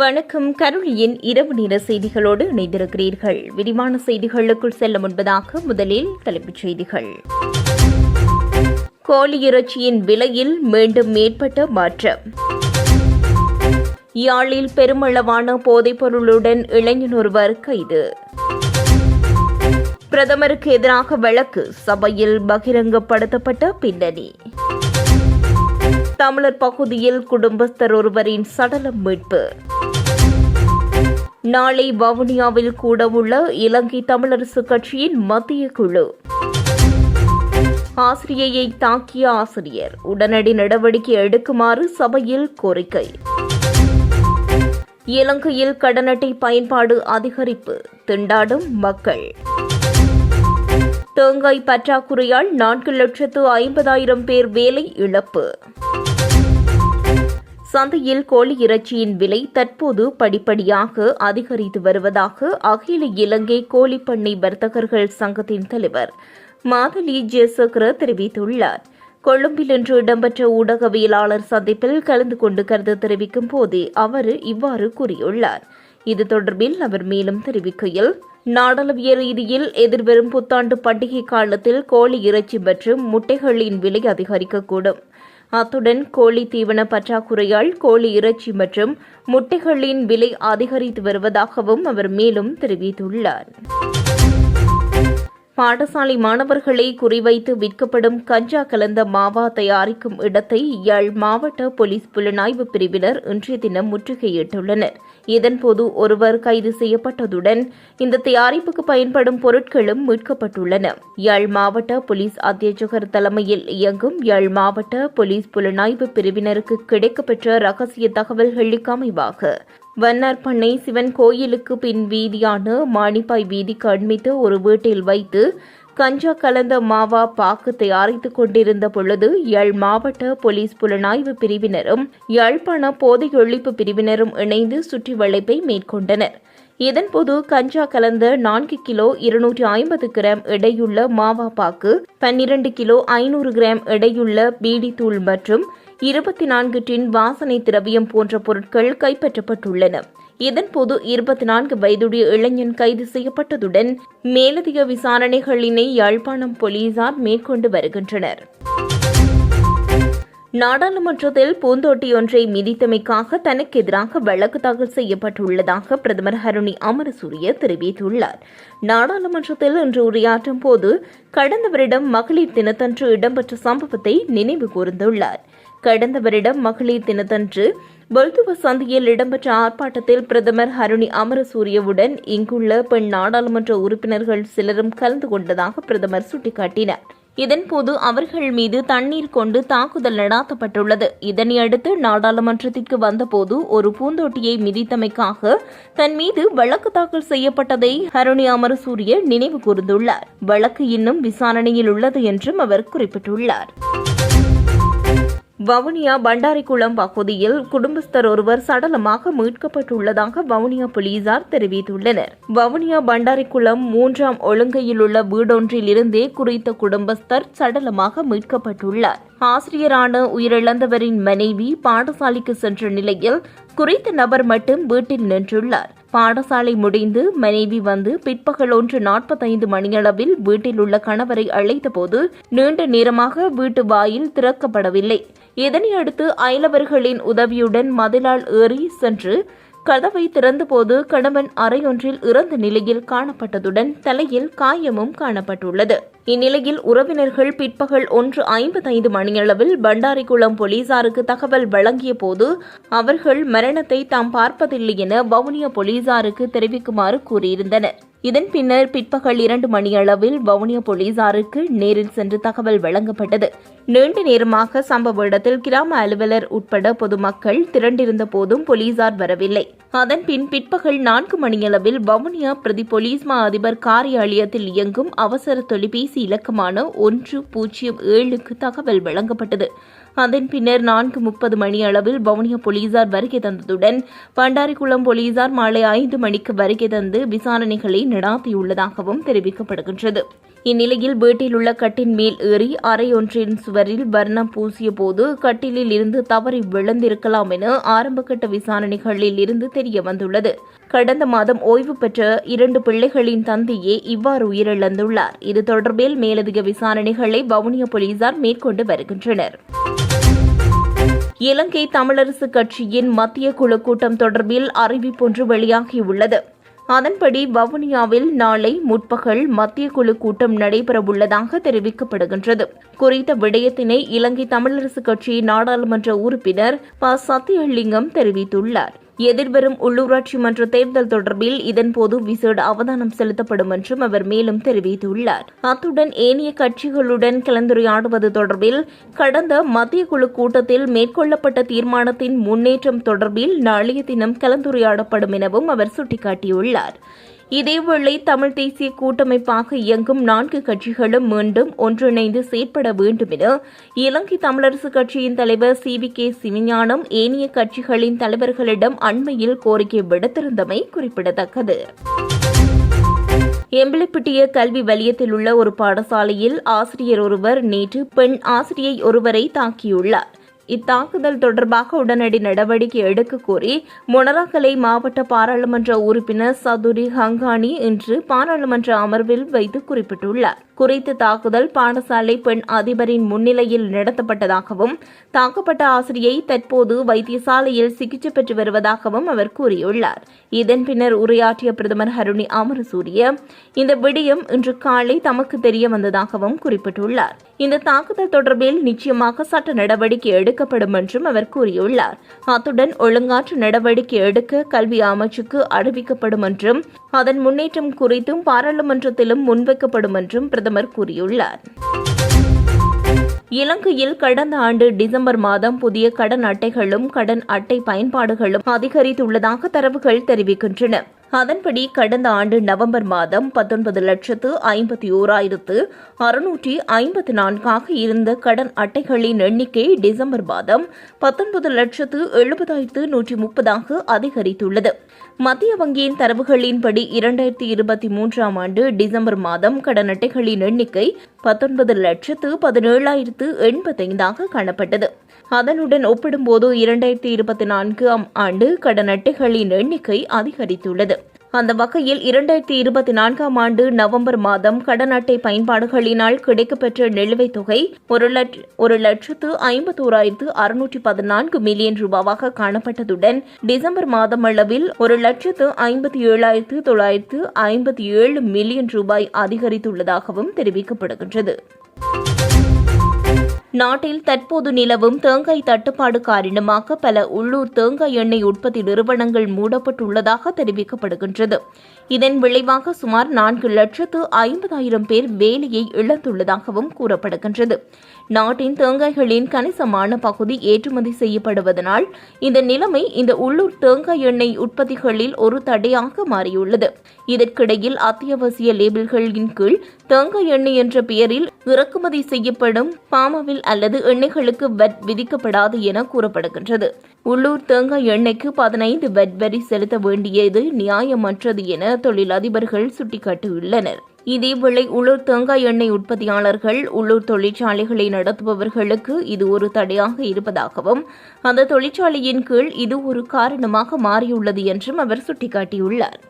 வணக்கம். கருளியின் இரவு நேர செய்திகளோடு இணைந்திருக்கிறீர்கள். விரிவான செய்திகளுக்குள் செல்ல முன்பதாக முதலில் தலைப்புச் செய்திகள். கோழி இறைச்சியின் விலையில் மீண்டும் மேற்பட்ட மாற்றம். யாழில் பெருமளவான போதைப்பொருளுடன் இளைஞன் ஒருவர் கைது. பிரதமருக்கு எதிராக வழக்கு சபையில் பகிரங்கப்படுத்தப்பட்ட பின்னணி. தமிழர் பகுதியில் குடும்பஸ்தர் ஒருவரின் சடலம் மீட்பு. நாளை வவுனியாவில் கூடவுள்ள இலங்கை தமிழரசு கட்சியின் மத்திய குழு. ஆசிரியையை தாக்கிய ஆசிரியர் உடனடி நடவடிக்கை எடுக்குமாறு சபையில் கோரிக்கை. இலங்கையில் கடனட்டை பயன்பாடு அதிகரிப்பு திண்டாடும் மக்கள். தேங்காய் பற்றாக்குறையால் நான்கு லட்சத்து ஐம்பதாயிரம் பேர் வேலை இழப்பு. சந்தையில் கோழி இறைச்சியின் விலை தற்போது படிப்படியாக அதிகரித்து வருவதாக அகில இலங்கை கோழி பண்ணை வர்த்தகர்கள் சங்கத்தின் தலைவர் மாதலி ஜெசக்ர தெரிவித்துள்ளார். கொழும்பில் இன்று இடம்பெற்ற ஊடகவியலாளர் சந்திப்பில் கலந்து கொண்டு கருத்து தெரிவிக்கும் போதே அவர் இவ்வாறு கூறியுள்ளார். இது தொடர்பில் அவர் மேலும் தெரிவிக்கையில் நாடளவிய ரீதியில் எதிர்வரும் புத்தாண்டு பண்டிகை காலத்தில் கோழி இறைச்சி மற்றும் முட்டைகளின் விலை அதிகரிக்கக்கூடும். அத்துடன் கோழி தீவன பற்றாக்குறையால் கோழி இறைச்சி மற்றும் முட்டைகளின் விலை அதிகரித்து வருவதாகவும் அவர் மேலும் தெரிவித்துள்ளார். பாடசாலை மாணவர்களை குறிவைத்து விற்கப்படும் கஞ்சா கலந்த மாவா தயாரிக்கும் இடத்தை யாழ் மாவட்ட போலீஸ் புலனாய்வு பிரிவினர் இன்றைய தினம் முற்றுகையிட்டுள்ளனர். இதன்போது ஒருவர் கைது செய்யப்பட்டதுடன் இந்த தயாரிப்புக்கு பயன்படும் பொருட்களும் மீட்கப்பட்டுள்ளன. யாழ் மாவட்ட போலீஸ் அத்தியட்சகர் தலைமையில் இயங்கும் யாழ் மாவட்ட போலீஸ் புலனாய்வு பிரிவினருக்கு கிடைக்கப்பெற்ற ரகசிய தகவல்களுக்கு அமைவாக. வன்னார் பண்ணை சிவன் கோயிலுக்கு பின் வீதியான மாணிப்பாய் வீதிக்கு அண்மித்து ஒரு வீட்டில் வைத்து கஞ்சா கலந்த மாவா பாக்கு தயாரித்துக் கொண்டிருந்த பொழுது யாழ் மாவட்ட போலீஸ் புலனாய்வு பிரிவினரும் யாழ்ப்பாண போதை ஒழிப்பு பிரிவினரும் இணைந்து சுற்றி வளைப்பை மேற்கொண்டனர். இதன்போது கஞ்சா கலந்த நான்கு கிலோ இருநூற்றி ஐம்பது கிராம் எடையுள்ள மாவா பாக்கு பன்னிரண்டு கிலோ ஐநூறு கிராம் எடையுள்ள பீடி தூள் மற்றும் இருபத்தி நான்கு டின் வாசனை திரவியம் போன்ற பொருட்கள் கைப்பற்றப்பட்டுள்ளன. இதன்போது இருபத்தி நான்கு வயதுடைய இளைஞன் கைது செய்யப்பட்டதுடன் மேலதிக விசாரணைகளினை யாழ்ப்பாணம் போலீசார் மேற்கொண்டு வருகின்றனர். நாடாளுமன்றத்தில் பூந்தோட்டி ஒன்றை மிதித்தமைக்காக தனக்கு எதிராக வழக்கு தாக்கல் செய்யப்பட்டுள்ளதாக பிரதமர் ஹருணி அமரசூரிய தெரிவித்துள்ளார். நாடாளுமன்றத்தில் இன்று உரையாற்றும் போது கடந்த வருடம் மகளிர் தினத்தன்று இடம்பெற்ற சம்பவத்தை நினைவு கூர்ந்துள்ளார். கடந்த வருடம் மகளிர் தினத்தன்று பொல்துவ சந்தியில் இடம்பெற்ற ஆர்ப்பாட்டத்தில் பிரதமர் ஹருணி அமரசூரியவுடன் இங்குள்ள பெண் நாடாளுமன்ற உறுப்பினர்கள் சிலரும் கலந்து கொண்டதாக பிரதமர் சுட்டிக்காட்டினார். இதன்போது அவர்கள் மீது தண்ணீர் கொண்டு தாக்குதல் நடாத்தப்பட்டுள்ளது. இதனையடுத்து நாடாளுமன்றத்திற்கு வந்தபோது ஒரு பூந்தொட்டியை மிதித்தமைக்காக தன் மீது வழக்கு தாக்கல் செய்யப்பட்டதை ஹருணி அமரசூரிய நினைவு கூர்ந்துள்ளார். வழக்கு இன்னும் விசாரணையில் உள்ளது என்றும் அவர் குறிப்பிட்டுள்ளார். வவுனியா பண்டாரிக்குளம் பகுதியில் குடும்பஸ்தர் ஒருவர் சடலமாக மீட்கப்பட்டுள்ளதாக வவுனியா போலீசார் தெரிவித்துள்ளனர். வவுனியா பண்டாரிக்குளம் மூன்றாம் ஒழுங்கையில் உள்ள வீடொன்றில் இருந்தே குறித்த குடும்பஸ்தர் சடலமாக மீட்கப்பட்டுள்ளார். ஆசிரியரான உயிரிழந்தவரின் மனைவி பாடசாலைக்கு சென்ற நிலையில் குறித்த நபர் மட்டும் வீட்டில் நின்றுள்ளார். பாடசாலை முடிந்து மனைவி வந்து பிற்பகல் ஒன்று நாற்பத்தைந்து மணியளவில் வீட்டில் உள்ள கணவரை அழைத்தபோது நீண்ட நேரமாக வீட்டு வாயில் திறக்கப்படவில்லை. இதனையடுத்து அயலவர்களின் உதவியுடன் மதிலால் ஏறி சென்று கதவை திறந்தபோது கணவன் அறையொன்றில் இறந்த நிலையில் காணப்பட்டதுடன் தலையில் காயமும் காணப்பட்டுள்ளது. இந்நிலையில் உறவினர்கள் பிற்பகல் ஒன்று ஐம்பத்தைந்து மணியளவில் பண்டாரிக்குளம் போலீசாருக்கு தகவல் வழங்கிய போது அவர்கள் மரணத்தை தாம் பார்ப்பதில்லை என வவுனியா போலீசாருக்கு தெரிவிக்குமாறு கூறியிருந்தனர். இதன் பின்னர் பிற்பகல் இரண்டு மணியளவில் வவுனியா போலீசாருக்கு நேரில் சென்று தகவல் வழங்கப்பட்டது. நீண்ட நேரமாக சம்பவ இடத்தில் கிராம அலுவலர் உட்பட பொதுமக்கள் திரண்டிருந்த போதும் போலீசார் வரவில்லை. அதன் பின் பிற்பகல் நான்கு மணியளவில் வவுனியா பிரதி போலீஸ்மா அதிபர் காரியாலயத்தில் இயங்கும் அவசர தொலைபேசி இலக்கமான ஒன்று பூஜ்ஜியம் ஏழுக்கு தகவல் வழங்கப்பட்டது. அதன் பின்னர் நான்கு முப்பது மணி அளவில் வவுனியா போலீசார் வருகை தந்ததுடன் பண்டாரிக்குளம் போலீசார் மாலை ஐந்து மணிக்கு வருகை தந்து விசாரணைகளை நடாத்தியுள்ளதாகவும் தெரிவிக்கப்படுகின்றது. இந்நிலையில் வீட்டில் உள்ள கட்டின் மேல் ஏறி அறையொன்றின் சுவரில் வர்ணம் பூசிய போது கட்டிலில் இருந்து தவறி விழுந்திருக்கலாம் என ஆரம்பகட்ட விசாரணைகளில் இருந்து தெரிய வந்துள்ளது. கடந்த மாதம் ஓய்வு பெற்ற இரண்டு பிள்ளைகளின் தந்தையே இவ்வாறு உயிரிழந்துள்ளார். இது தொடர்பில் மேலதிக விசாரணைகளை வவுனியா போலீசார் மேற்கொண்டு வருகின்றனர். இலங்கை தமிழரசு கட்சியின் மத்திய குழு கூட்டம் தொடர்பில் அறிவிப்பொன்று வெளியாகியுள்ளது. அதன்படி வவுனியாவில் நாளை முற்பகல் மத்திய குழு கூட்டம் நடைபெறவுள்ளதாக தெரிவிக்கப்படுகின்றது. குறித்த விடயத்தினை இலங்கை தமிழரசு கட்சியின் நாடாளுமன்ற உறுப்பினர் ப. சத்தியலிங்கம் தெரிவித்துள்ளார். எதிர்வரும் உள்ளூராட்சி மன்ற தேர்தல் தொடர்பில் இதன்போது விசேட அவதானம் செலுத்தப்படும் என்றும் அவர் மேலும் தெரிவித்துள்ளார். அத்துடன் ஏனைய கட்சிகளுடன் கலந்துரையாடுவது தொடர்பில் கடந்த மத்திய குழு கூட்டத்தில் மேற்கொள்ளப்பட்ட தீர்மானத்தின் முன்னேற்றம் தொடர்பில் நாளைய தினம் கலந்துரையாடப்படும் எனவும் அவர் சுட்டிக்காட்டியுள்ளார். இதேவேளை தமிழ் தேசிய கூட்டமைப்பாக இயங்கும் நான்கு கட்சிகளும் மீண்டும் ஒன்றிணைந்து செயற்பட வேண்டும் என இலங்கை தமிழரசு கட்சியின் தலைவர் சி வி கே சிவஞானம் ஏனைய கட்சிகளின் தலைவர்களிடம் அண்மையில் கோரிக்கை விடுத்திருந்தமை குறிப்பிடத்தக்கது. எம்பிளிப்பிட்டிய கல்வி வலயத்தில் உள்ள ஒரு பாடசாலையில் ஆசிரியர் ஒருவர் நேற்று பெண் ஆசிரியை ஒருவரை தாக்கியுள்ளார். இத்தாக்குதல் தொடர்பாக உடனடி நடவடிக்கை எடுக்க கோரி மொனராக்கலை மாவட்ட பாராளுமன்ற உறுப்பினர் சதுரி ஹங்கானி இன்று பாராளுமன்ற அமர்வில் வைத்து குறிப்பிட்டுள்ளார். குறித்த தாக்குதல் பாடசாலை பெண் அதிபரின் முன்னிலையில் நடத்தப்பட்டதாகவும் தாக்கப்பட்ட ஆசிரியை தற்போது வைத்தியசாலையில் சிகிச்சை பெற்று வருவதாகவும் அவர் கூறியுள்ளார். இதன் பின்னர் உரையாற்றிய பிரதமர் ஹருணி அமரசூரிய இந்த விடயம் இன்று காலை தமக்கு தெரிய வந்ததாகவும் குறிப்பிட்டுள்ளார். இந்த தாக்குதல் தொடர்பில் நிச்சயமாக சட்ட நடவடிக்கை எடுக்கப்படும் என்றும் அவர் கூறியுள்ளார். அத்துடன் ஒழுங்காற்று நடவடிக்கை எடுக்க கல்வி அமைச்சுக்கு அறிவிக்கப்படும் என்றும் அதன் முன்னேற்றம் குறித்தும் பாராளுமன்றத்திலும் முன்வைக்கப்படும் என்றும் பிரதமர் கூறியுள்ளார். இலங்கையில் கடந்த ஆண்டு டிசம்பர் மாதம் புதிய கடன் அட்டைகளும் கடன் அட்டை பயன்பாடுகளும் அதிகரித்துள்ளதாக தரவுகள் தெரிவிக்கின்றன. அதன்படி கடந்த ஆண்டு நவம்பர் மாதம் பத்தொன்பது லட்சத்து ஐம்பத்தி ஓராயிரத்து அறுநூற்றி ஐம்பத்தி நான்காக இருந்த கடன் அட்டைகளின் எண்ணிக்கை டிசம்பர் மாதம் பத்தொன்பது லட்சத்து எழுபதாயிரத்து நூற்றி முப்பதாக அதிகரித்துள்ளது. மத்திய வங்கியின் தரவுகளின்படி இரண்டாயிரத்தி இருபத்தி மூன்றாம் ஆண்டு டிசம்பர் மாதம் கடன் அட்டைகளின் எண்ணிக்கை பத்தொன்பது லட்சத்து பதினேழாயிரத்து எண்பத்தைந்தாக காணப்பட்டது. அதனுடன் ஒப்பிடும்போது இரண்டாயிரத்தி இருபத்தி நான்காம் ஆண்டு கடன் அட்டைகளின் எண்ணிக்கை அதிகரித்துள்ளது. அந்த வகையில் இரண்டாயிரத்தி இருபத்தி நான்காம் ஆண்டு நவம்பர் மாதம் கடன் அட்டை பயன்பாடுகளினால் கிடைக்கப்பெற்ற நிலுவைத் தொகை ஒரு லட்ச ஒரு லட்சத்து ஐம்பத்தோராயிரத்து அறுநூற்றி பதினான்கு மில்லியன் ரூபாவாக காணப்பட்டதுடன் டிசம்பர் மாதம் அளவில் ஒரு லட்சத்து ஐம்பத்தி ஏழாயிரத்து தொள்ளாயிரத்து ஐம்பத்தி ஏழு மில்லியன் ரூபாய் அதிகரித்துள்ளதாகவும் தெரிவிக்கப்படுகின்றது. நாட்டில் தற்போது நிலவும் தேங்காய் தட்டுப்பாடு காரணமாக பல உள்ளூர் தேங்காய் எண்ணெய் உற்பத்தி நிறுவனங்கள் மூடப்பட்டுள்ளதாக தெரிவிக்கப்படுகின்றது. இதன் விளைவாக சுமார் நான்கு லட்சத்து ஐம்பதாயிரம் பேர் வேலையை இழந்துள்ளதாகவும் கூறப்படுகின்றது. நாட்டின் தேங்காய்களின் கணிசமான பகுதி ஏற்றுமதி செய்யப்படுவதனால் இந்த நிலைமை இந்த உள்ளூர் தேங்காய் எண்ணெய் உற்பத்திகளில் ஒரு தடையாக மாறியுள்ளது. இதற்கிடையில் அத்தியாவசிய லேபிள்களின் கீழ் தேங்காய் எண்ணெய் என்ற பெயரில் இறக்குமதி செய்யப்படும் பாமாவில் அல்லது எண்ணெய்களுக்கு வட் விதிக்கப்படாது என கூறப்படுகின்றது. உள்ளூர் தேங்காய் எண்ணெய்க்கு பதினைந்து வட் வரி செலுத்த வேண்டியது நியாயமற்றது என தொழிலதிபர்கள் சுட்டிக்காட்டியுள்ளனர். இதேவேளை உள்ளூர் தேங்காய் எண்ணெய் உற்பத்தியாளர்கள் உள்ளூர் தொழிற்சாலைகளை நடத்துபவர்களுக்கு இது ஒரு தடையாக இருப்பதாகவும் அந்த தொழிற்சாலையின் கீழ் இது ஒரு காரணமாக மாறியுள்ளது என்றும் அவர் சுட்டிக்காட்டியுள்ளார்.